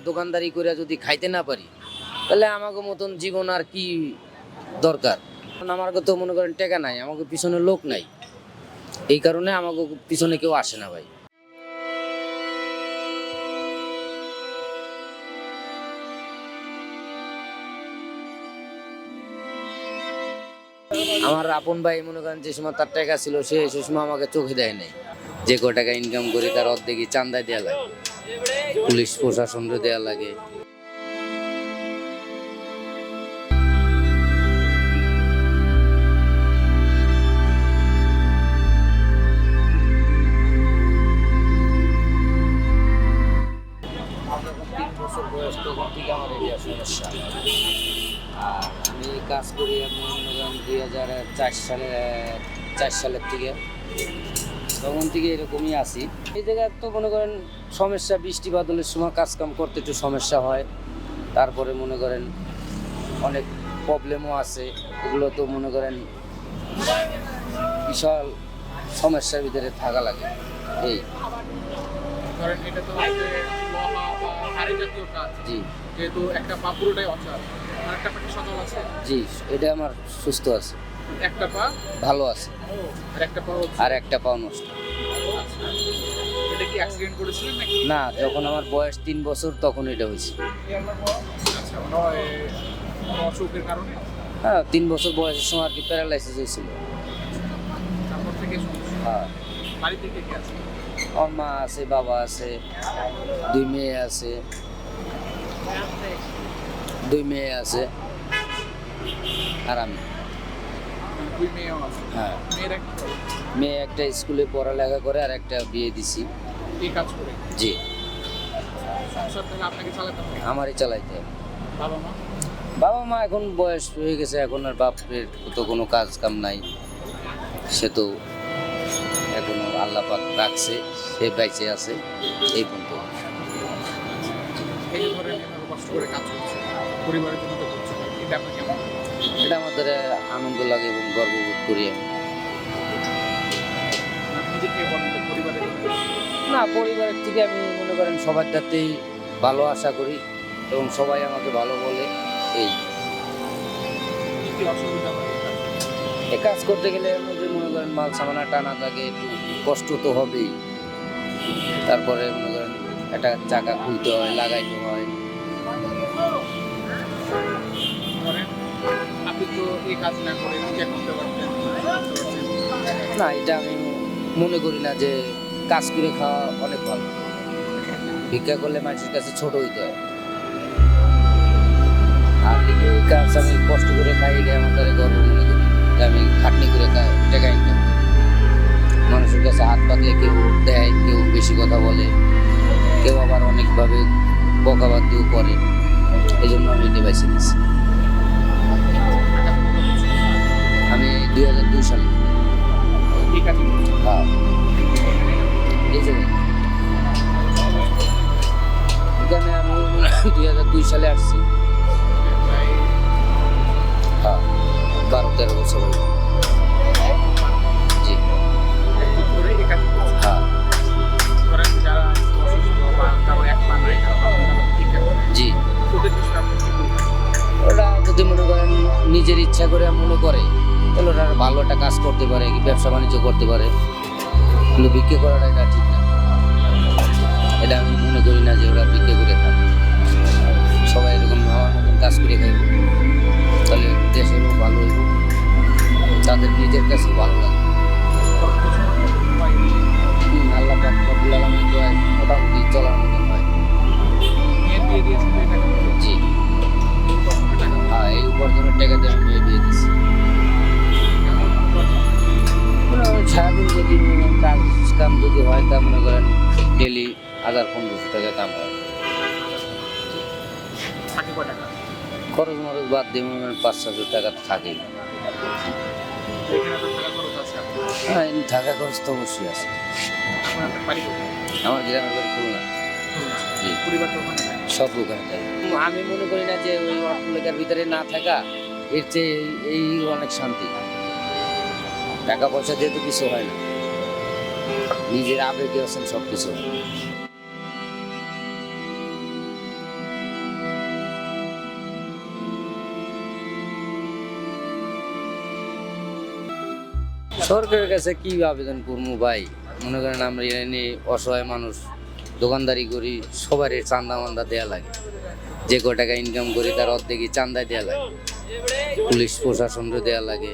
দোকানদারি করে যদি খাইতে না পারি, তাহলে আমাকে মতন জীবন আর কি দরকার? আমার তো মনে করেন টাকা নাই আমাকে পিছনে লোক নাই। এই কারণে আমাকে পিছনে কেউ আসে না ভাই। আমার আপন ভাই মনে করেন যে সময় তার টাকা ছিল, সে সে সময় আমাকে চোখে দেয় নাই। যে ক টাকা ইনকাম করি, তার অর্ধেকই চান্দায় দেওয়া লাগে। পুলিশ প্রশাসনকে দেওয়া লাগে। বছর বয়স আমার এটা সমস্যা আমি কাজ করি আমি দুই হাজার চার সালে, চার সালের থেকে। তখন থেকে এরকমই আছি। এই জায়গায় তো মনে করেন সমস্যা বৃষ্টি বাদলের সময় কাজকাম করতে একটু সমস্যা হয়। তারপরে মনে করেন অনেক প্রবলেমও আছে। এগুলো তো মনে করেন বিশাল সমস্যার ভিতরে থাকা লাগে। এই। জি। যেহেতু একটা পা পুরোটাই অচল একটা পা সচল আছে। জি এটা আমার সুস্থ আছে। একটা পা? ভালো আছে। আর একটা পা আর একটা পাও নষ্ট। আচ্ছা। এটা কি অ্যাক্সিডেন্ট করেছিলেন নাকি? না যখন আমার বয়স তিন বছর তখন এটা হয়েছে। আচ্ছা অসুখের কারণে? হ্যাঁ তিন বছর বয়সের সময় আর কি প্যারালাইসিস হয়েছিল। তারপর থেকে হ্যাঁ। বাড়িতে কে কে আছে? আমার মা আছে বাবা আছে দুই মেয়ে আছে দুই মেয়ে আছে আর আমি। দুই মেয়েও আছে হ্যাঁ। মেয়েরা কি করে মেয়ে একটা স্কুলে পড়ালেখা করে আর একটা বিয়ে দিছি। এই কাজ করে? জি। সংসার তাহলে আপনাকে চালাতে হবে? আমারই চালাইতে হবে। বাবা মা? বাবা মা এখন বয়স হয়ে গেছে এখন আর বাপের তো কোনো কাজ কাম নাই। সে তো এখনও আল্লাহ পাক রাখছে সে বেঁচে আছে এই পর্যন্ত। এই যে ধরেন এভাবে কষ্ট করে কাজ করছে পরিবারের জন্য তো করছে এটা আপনার কেমন? এটা আমাদের আনন্দ লাগে এবং গর্ববোধ করি আমি। না পরিবারের থেকে আমি মনে করেন সবার যাতেই ভালো আশা করি এবং সবাই আমাকে ভালো বলে এই? এই কাজ করতে গেলে মধ্যে মনে করেন মাল সামানা টানা থাকে একটু কষ্ট তো হবেই। তারপরে মনে করেন একটা চাকা খুলতে হয় লাগাইতে হয়। না এটা আমি মনে করি না যে কাজ করে খাওয়া অনেক ভালো। ভিক্ষা করলে মানুষের কাছে ছোট হইতে হয়। আর এই কাজ আমি কষ্ট করে খাই, এটা আমাদের গর্ব মনে করি আমি খাটনি করে টাকা ইনকাম মানুষের কাছে হাত পাতলে কেউ দেয়, কেউ বেশি কথা বলে, কেউ আবার অনেকভাবে বকাবাদিও করে। এই জন্য আমি এটা বেছে নিচ্ছি দুই হাজার দুই সালে। এই কাজে হ্যাঁ। এখানে আমি দুই হাজার দুই সালে আসছি। হ্যাঁ বারো তেরো বছর হলো। জি। হ্যাঁ। ঠিক আছে? জি। ওরা যদি মনে করেন নিজের ইচ্ছা করে মনে করে তাহলে ওরা ভালো একটা কাজ করতে পারে কি ব্যবসা বাণিজ্য করতে পারে, কিন্তু বিক্রি করাটা এটা ঠিক না। এটা আমি মনে করি না যে ওরা বিক্রি খরচ মরচ বাদ দিয়ে মনে করেন পাঁচ ছশো টাকা তো থাকেই। তো হ্যাঁ টাকা খরচ তো অবশ্যই আছে? আমার গ্রামের বাড়ি খুলনা। তো। সব ওখানে থাকে আমি মনে করি না যে ওই অট্টলিকার ভিতরে না থাকা, এর চেয়ে এই- অনেক শান্তি। টাকা পয়সা যেহেতু কিছু হয় না। নিজের আবেগে আছেন সব কিছু সরকারের কাছে কি আবেদন করব ভাই? মনে করেন আমরা এনে অসহায় মানুষ, দোকানদারি করি, সবারই চান্দা মান্দা দেওয়া লাগে। যে ক টাকা ইনকাম করি, তার অর্ধেকই চান্দা দেওয়া লাগে। পুলিশ প্রশাসনকে দেওয়া লাগে।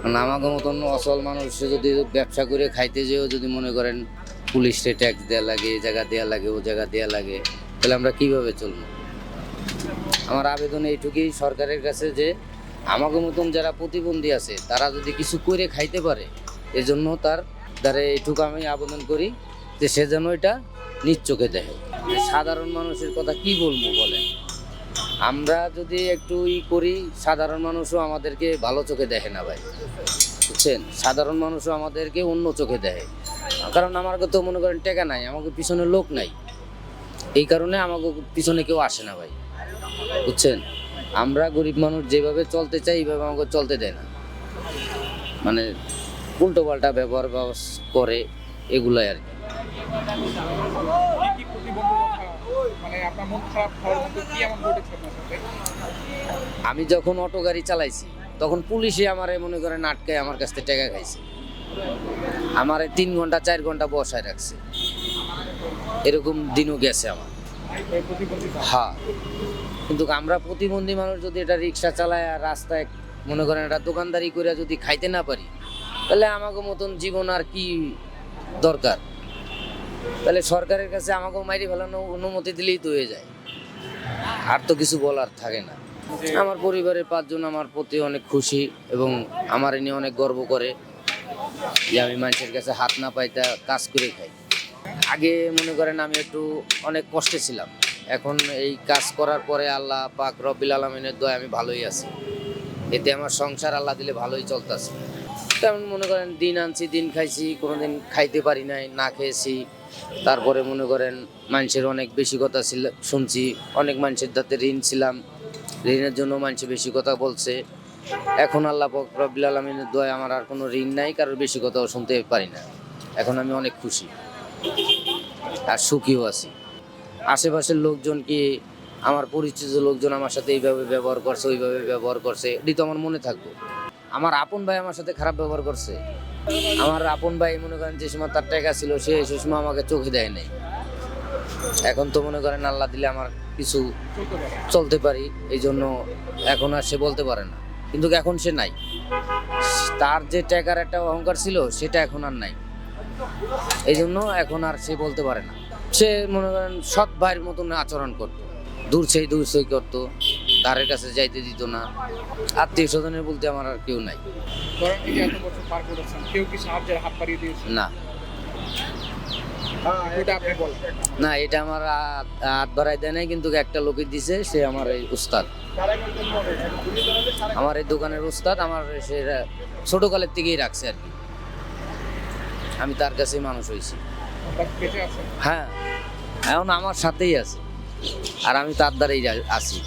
কারণ আমাকে মতন অসল মানুষ যদি ব্যবসা করে খাইতে যেও যদি মনে করেন পুলিশে ট্যাক্স দেওয়া লাগে এই জায়গা দেওয়া লাগে, ও জায়গা দেওয়া লাগে, তাহলে আমরা কীভাবে চলবো? আমার আবেদন এইটুকুই সরকারের কাছে যে আমাকে মতন যারা প্রতিবন্ধী আছে, তারা যদি কিছু করে খাইতে পারে, এজন্য তার দ্বারা এইটুকু আমি আবেদন করি যে সে যেন এটা নিজ চোখে দেখে। সাধারণ মানুষের কথা কি বলব বলেন? আমরা যদি একটু ই করি, সাধারণ মানুষও আমাদেরকে ভালো চোখে দেখে না ভাই। বুঝছেন? সাধারণ মানুষও আমাদেরকে অন্য চোখে দেখে। কারণ আমার তো মনে করেন টেকা নাই, আমাকে পিছনে লোক নাই। এই কারণে আমাকে পিছনে কেউ আসে না ভাই। বুঝছেন? আমরা গরিব মানুষ যেভাবে চলতে চাই এইভাবে আমাকে চলতে দেয় না। মানে উল্টো পাল্টা ব্যবহার করে এগুলাই আর কি। মানে আমি যখন অটো গাড়ি চালাইছি তখন পুলিশে আমারে মনে করেন আটকায় আমার কাছ থেকে টাকা খাইছে। আমারে তিন ঘণ্টা চার ঘণ্টা বসায় রাখছে। এরকম দিনও গেছে আমার। হ্যাঁ। কিন্তু আমরা প্রতিবন্ধী মানুষ যদি এটা রিক্সা চালায় আর রাস্তায়, মনে করেন এটা দোকানদারি করে যদি খাইতে না পারি, তাহলে আমাকে মতন জীবন আর কি দরকার? তাহলে সরকারের কাছে আমাকে মাইরি ফেলানো অনুমতি দিলেই তো হয়ে যায়। আর তো কিছু বলার থাকে না। আমার পরিবারের পাঁচজন আমার প্রতি অনেক খুশি এবং আমার নিয়ে অনেক গর্ব করে যে আমি মানুষের কাছে হাত না পাইতা কাজ করে খাই। আগে মনে করেন আমি একটু অনেক কষ্টে ছিলাম। এখন এই কাজ করার পরে আল্লাহ পাক রব্বিল আলমিনের দয় আমি ভালোই আছি। এতে আমার সংসার আল্লাহ দিলে ভালোই চলতেছে। তেমন মনে করেন দিন আনছি, দিন খাইছি কোনো দিন খাইতে পারি নাই, না খেয়েছি। তারপরে মনে করেন মানুষের অনেক বেশি কথা ছিল, শুনছি, অনেক মানুষের দাতে ঋণ ছিলাম। ঋণের জন্য মানুষ বেশি কথা বলছে। এখন আল্লাহ পাক রব্বিল আলমিনের দয় আমার আর কোনো ঋণ নাই, কারোর বেশি কথাও শুনতে পারি না। এখন আমি অনেক খুশি আর সুখীও আছি। আশেপাশের লোকজন কি আমার পরিচিত লোকজন আমার সাথে এইভাবে ব্যবহার করছে, ওইভাবে ব্যবহার করছে? এটি তো আমার মনে থাকবে। আমার আপন ভাই আমার সাথে খারাপ ব্যবহার করছে। আমার আপন ভাই মনে করেন যে সময় তার টাকা ছিল, সে সে সময় আমাকে চোখে দেয় নাই। এখন তো মনে করেন আল্লাহ দিলে আমার কিছু চলতে পারি এই জন্য এখন আর সে বলতে পারে না। কিন্তু এখন সে নাই। তার যে টাকার একটা অহংকার ছিল, সেটা এখন আর নাই। এই জন্য এখন আর সে বলতে পারে না। সে মনে করেন সৎ ভাইয়ের মতন আচরণ করতো। দূর সেই দূর সেই করতো তারের কাছে যাইতে দিত না। আত্মীয় স্বজনের বলতে আমার আর কেউ নাই। না। ওটা না এটা আমার হাত বাড়াই দেয় নাই কিন্তু একটা লোকে দিছে সে আমার এই উস্তাদ। আমার এই দোকানের উস্তাদ আমার সে ছোটকালের থেকেই রাখছে আর কি। আমি তার কাছেই মানুষ হয়েছি। হ্যাঁ এখন আমার সাথেই আছে। আর আমি তার দ্বারাই আছি।